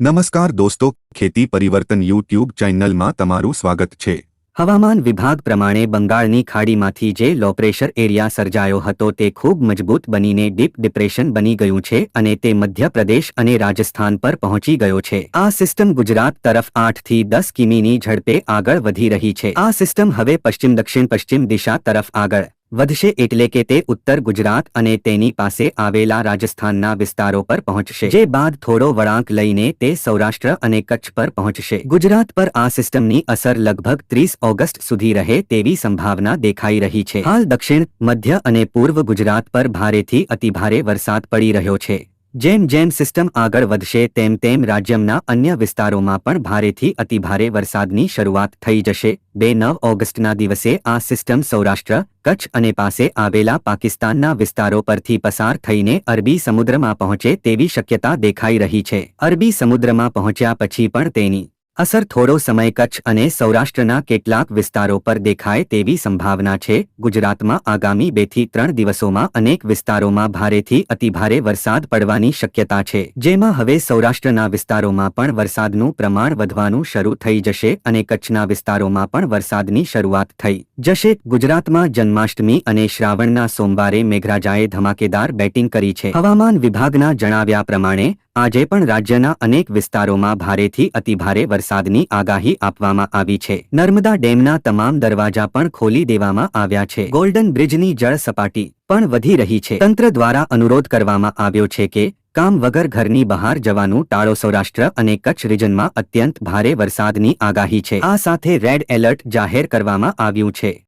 નમસ્કાર દોસ્તો, ખેતી પરિવર્તન યુટ્યુબ ચેનલમાં તમારું સ્વાગત છે. હવામાન વિભાગ પ્રમાણે બંગાળની ખાડીમાંથી જે લો પ્રેશર એરિયા સર્જાયો હતો તે ખૂબ મજબૂત બનીને ડીપ ડિપ્રેશન બની ગયું છે અને તે મધ્યપ્રદેશ અને રાજસ્થાન પર પહોંચી ગયો છે. આ સિસ્ટમ ગુજરાત તરફ આઠથી દસ કિમીની ઝડપે આગળ વધી રહી છે. આ સિસ્ટમ હવે પશ્ચિમ દક્ષિણ પશ્ચિમ દિશા તરફ આગળ વધશે એટલે કે તે ઉત્તર ગુજરાત અને તેની પાસે આવેલા રાજસ્થાનના વિસ્તારો પર પહોંચશે, જે બાદ થોડો વળાંક લઈને તે સૌરાષ્ટ્ર અને કચ્છ પર પહોંચશે. ગુજરાત પર આ સિસ્ટમની અસર લગભગ ત્રીસ ઓગસ્ટ સુધી રહે તેવી સંભાવના દેખાઈ રહી છે. હાલ દક્ષિણ, મધ્ય અને પૂર્વ ગુજરાત પર ભારેથી અતિભારે વરસાદ પડી રહ્યો છે. જેમ જેમ સિસ્ટમ આગળ વધશે તેમ તેમ રાજ્યના અન્ય વિસ્તારોમાં પણ ભારેથી અતિભારે વરસાદની શરૂઆત થઈ જશે. બે નવ ઓગસ્ટના દિવસે આ સિસ્ટમ સૌરાષ્ટ્ર, કચ્છ અને પાસે આવેલા પાકિસ્તાનના વિસ્તારો પરથી પસાર થઈને અરબી સમુદ્રમાં પહોંચે તેવી શક્યતા દેખાઈ રહી છે. અરબી સમુદ્રમાં પહોંચ્યા પછી પણ તેની અસર થોડો સમય કચ્છ અને સૌરાષ્ટ્રના કેટલાક વિસ્તારો પર દેખાય તેવી સંભાવના છે. ગુજરાતમાં આગામી બેથી ત્રણ દિવસોમાં અનેક વિસ્તારોમાં ભારેથી અતિભારે વરસાદ પડવાની શક્યતા છે. જેમાં હવે સૌરાષ્ટ્રના વિસ્તારોમાં પણ વરસાદનું પ્રમાણ વધવાનું શરૂ થઈ જશે અને કચ્છના વિસ્તારોમાં પણ વરસાદની શરૂઆત થઈ જશે. ગુજરાતમાં જન્માષ્ટમી અને શ્રાવણના સોમવારે મેઘરાજાએ ધમાકેદાર બેટિંગ કરી છે. હવામાન વિભાગના જણાવ્યા પ્રમાણે, આજે પણ રાજ્યના અનેક વિસ્તારોમાં ભારેથી અતિભારે વરસાદની આગાહી આપવામાં આવી છે. નર્મદા ડેમના તમામ દરવાજા પણ ખોલી દેવામાં આવ્યા છે. ગોલ્ડન બ્રિજની જળ સપાટી પણ વધી રહી છે. તંત્ર દ્વારા અનુરોધ કરવામાં આવ્યો છે કે, કામ વગર ઘરની બહાર જવાનું ટાળો સૌરાષ્ટ્ર અને કચ્છ રિજનમાં અત્યંત ભારે વરસાદની આગાહી છે. આ સાથે રેડ એલર્ટ જાહેર કરવામાં આવ્યું છે.